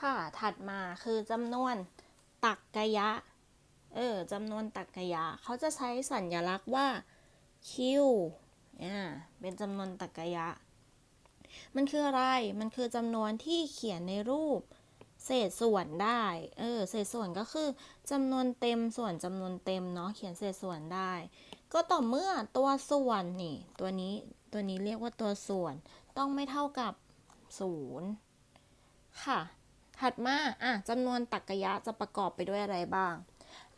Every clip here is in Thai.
ค่ะ ถัดมาคือจำนวนตักกะยะ เออจำนวนตักกะยะ เขาจะใช้สัญลักษณ์ว่าคิวอ่าเป็นจำนวนตักกะยะ มันคืออะไร มันคือจำนวนที่เขียนในรูป เศษส่วนได้ เออ เศษส่วนก็คือจำนวนเต็มส่วนจำนวนเต็มเนาะ เขียนเศษส่วนได้ ก็ต่อเมื่อตัวส่วนนี่ ตัวนี้ ตัวนี้เรียกว่าตัวส่วน ต้องไม่เท่ากับศูนย์ค่ะ ถัดมาอะจำนวนตรรกยะจะประกอบไปด้วยอะไรบ้าง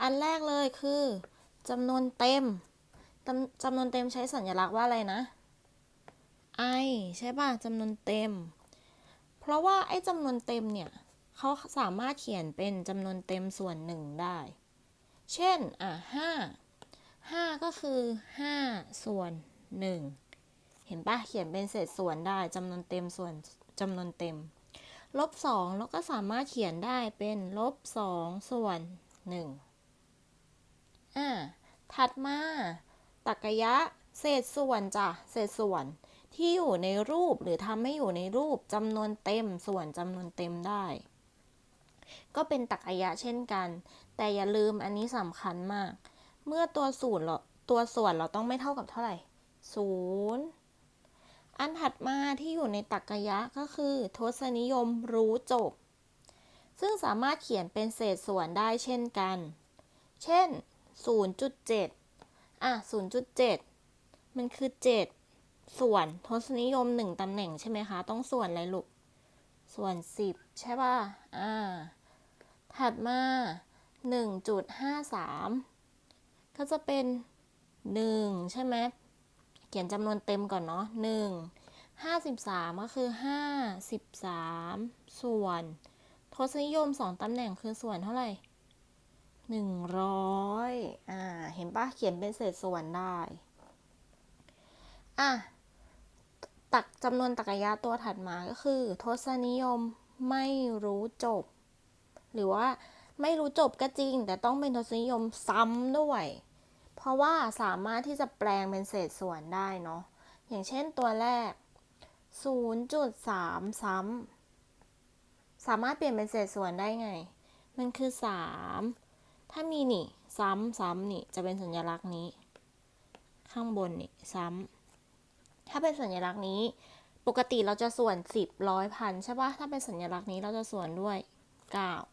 อันแรกเลยคือจำนวนเต็มจำจำนวนเต็มใช้สัญลักษณ์ว่าอะไรนะ i ใช่ป่ะจำนวนเต็ม เพราะว่าไอ้จำนวนเต็มเนี่ยเขาสามารถเขียนเป็นจำนวนเต็มส่วนหนึ่งได้ เช่น อะห้าห้าก็คือห้าส่วนหนึ่งเห็นปะเขียนเป็นเศษส่วนได้จำนวนเต็มส่วนจำนวนเต็ม ลบสองเราก็สามารถเขียนได้เป็นลบสองส่วนหนึ่งอ่าถัดมาตรรกะยะเศษส่วนจ้ะเศษส่วนที่อยู่ในรูปหรือทำให้อยู่ในรูปจำนวนเต็มส่วนจำนวนเต็มได้ ก็เป็นตรรกะยะเช่นกัน แต่อย่าลืมอันนี้สำคัญมาก เมื่อตัวศูนย์เราตัวส่วนเราต้องไม่เท่ากับเท่าไหร่ศูนย์ อันถัดมาที่อยู่ในตรรกะยะก็คือ ทศนิยมรู้จบ ซึ่งสามารถเขียนเป็นเศษส่วนได้เช่นกัน เช่น 0.7 อะ 0.7 มันคือ 7 ส่วนทศนิยม 1ตำแหน่งใช่ไหมคะ ต้องส่วนอะไรลูก ส่วน 10 ใช่ป่ะ อ่า ถัดมา 1.53 ก็จะเป็น 1 ใช่ไหม เขียนจำนวนเต็มก่อนเนาะ1 53ก็คือ53ส่วนทศนิยม2ตำแหน่งคือส่วนเท่าไหร่100อ่า เห็นปะเขียนเป็นเศษส่วนได้ อะ ตักจำนวนตรรกยะตัวถัดมาก็คือ ทศนิยมไม่รู้จบ หรือว่าไม่รู้จบก็จริง แต่ต้องเป็นทศนิยมซ้ำด้วย เพราะว่าสามารถที่จะแปลงเป็นเศษส่วนได้เนาะ อย่างเช่นตัวแรก 0.3 ซ้ำ สามารถเปลี่ยนเป็นเศษส่วนได้ไง มันคือ 3 ถ้ามีนี่ ซ้ำซ้ำนี่จะเป็นสัญลักษณ์นี้ ข้างบนนี่ ซ้ำ ถ้าเป็นสัญลักษณ์นี้ ปกติเราจะส่วน 10ร้อยพันใช่ปะถ้าเป็นสัญลักษณ์นี้เราจะส่วนด้วย 9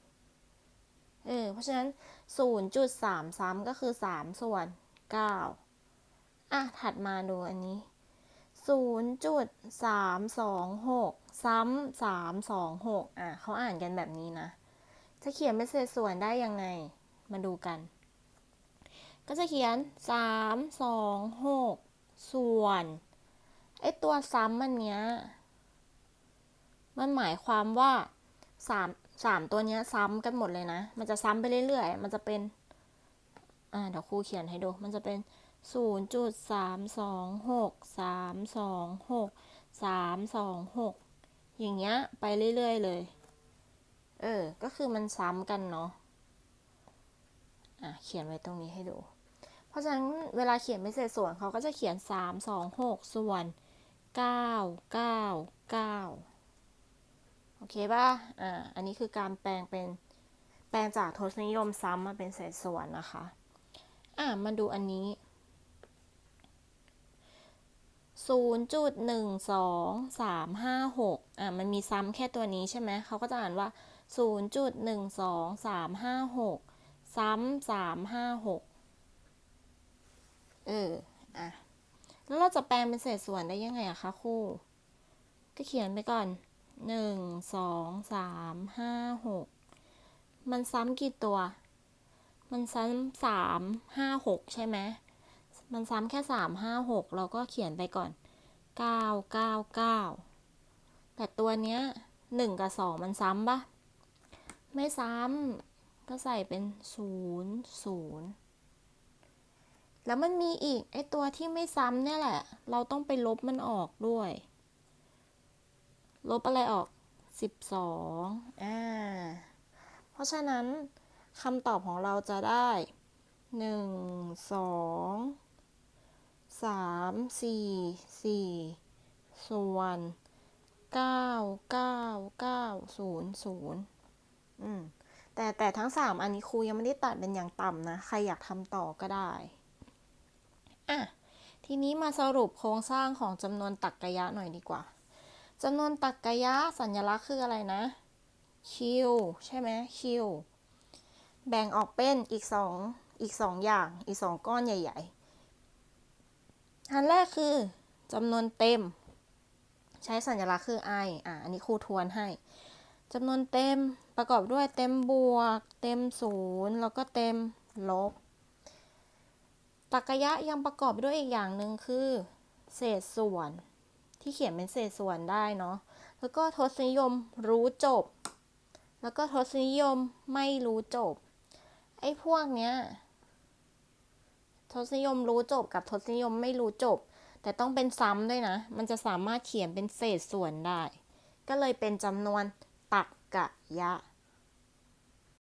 เออ เพราะฉะนั้น 0.3ซ้ำก็คือ 3 ส่วน 9 อะ ถัดมาดูอันนี้ 0.326 ซ้ำ 326 อะ เขาอ่านกันแบบนี้นะ จะเขียนเป็นเศษส่วนได้ยังไง มาดูกัน ก็จะเขียน 3 2 6 ส่วนไอตัวซ้ำมันเนี้ย มันหมายความว่าสาม สามตัวเนี้ยซ้ำกันหมดเลยนะ มันจะซ้ำไปเรื่อยๆ มันจะเป็น อ่า เดี๋ยวครูเขียนให้ดู มันจะเป็น0.326 326 326องหกสามสองหกสามสองหกอย่างเงี้ยไปเรื่อยๆเลย เออ ก็คือมันซ้ำกันเนาะ อะ เขียนไว้ตรงนี้ให้ดู เพราะฉะนั้นเวลาเขียนไม่เศษส่วนเขาก็จะเขียน3 2 6ส่วน9 9 9 โอเคป่ะ อ่า อันนี้คือการแปลงเป็นแปลงจากทศนิยมซ้ำมาเป็นเศษส่วนนะคะ อะมาดูอันนี้ 0.12356 อะมันมีซ้ำแค่ตัวนี้ใช่ไหม เขาก็จะอ่านว่า 0.12356 ซ้ำ356 เออ อะ แล้วเราจะแปลงเป็นเศษส่วนได้ยังไงอะคะครู ก็เขียนไปก่อน หนึ่งสองสามห้าหกมันซ้ำกี่ตัว มันซ้ำสามห้าหกใช่ไหมมันซ้ำแค่สามห้าหกเราก็เขียนไปก่อนเก้าเก้าเก้าแต่ตัวเนี้ยหนึ่งกับสองมันซ้ำปะไม่ซ้ำก็ใส่เป็นศูนย์ศูนย์แล้วมันมีอีกไอตัวที่ไม่ซ้ำเนี่ยแหละ เราต้องไปลบมันออกด้วย ลบอะไรออก 12อ่าเพราะฉะนั้นคำตอบของเราจะได้ 1 2 3 4 4 ส่วน 9 9 9 0 0อืมแต่แต่ทั้งสามอันนี้ครูยังไม่ได้ตัดเป็นอย่างต่ำนะ ใครอยากทำต่อก็ได้อะทีนี้มาสรุปโครงสร้างของจำนวนตรรกะยะหน่อยดีกว่า จำนวนตรรกะสัญลักษณ์คืออะไรนะ คิวใช่ไหมคิวแบ่งออกเป็นอีกสองอีกสองอย่างอีกสองก้อนใหญ่ ๆ อันแรกคือจำนวนเต็ม ใช้สัญลักษณ์คือ i อะอันนี้ครูทวนให้จำนวนเต็มประกอบด้วยเต็มบวก เต็มศูนย์แล้วก็เต็มลบตรรกะยังประกอบด้วยอีกอย่างหนึ่งคือ เศษส่วน ที่เขียนเป็นเศษส่วนได้เนาะ แล้วก็ทศนิยมรู้จบ แล้วก็ทศนิยมไม่รู้จบ ไอ้พวกเนี้ย ทศนิยมรู้จบกับทศนิยมไม่รู้จบ แต่ต้องเป็นซ้ำด้วยนะ มันจะสามารถเขียนเป็นเศษส่วนได้ ก็เลยเป็นจำนวนตรรกยะ